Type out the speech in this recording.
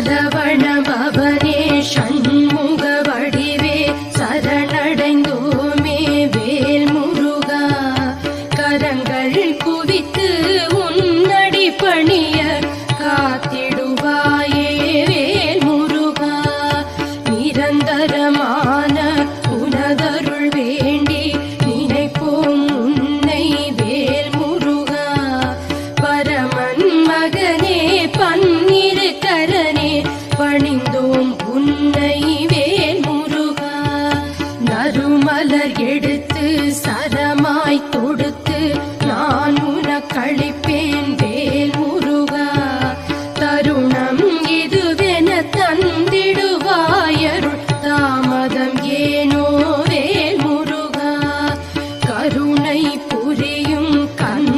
சதவணபவனே ஷண்முக வடிவே சரணடைந்தோமே வேல் முருகா. கரங்கள் குவித்து உன்னடி பணிய காத்திடுவாயே வேல் முருகா. நிரந்தரமான உனதருள் வே மலர் எடுத்து சரமாய் தொடுத்து நான் உனக்களிப்பேன் வேல் முருகா தருணம் இதுவென தந்திடுவாயருள் தாமதம் ஏனோ வேல் முருகா கருணை புரியும் கண்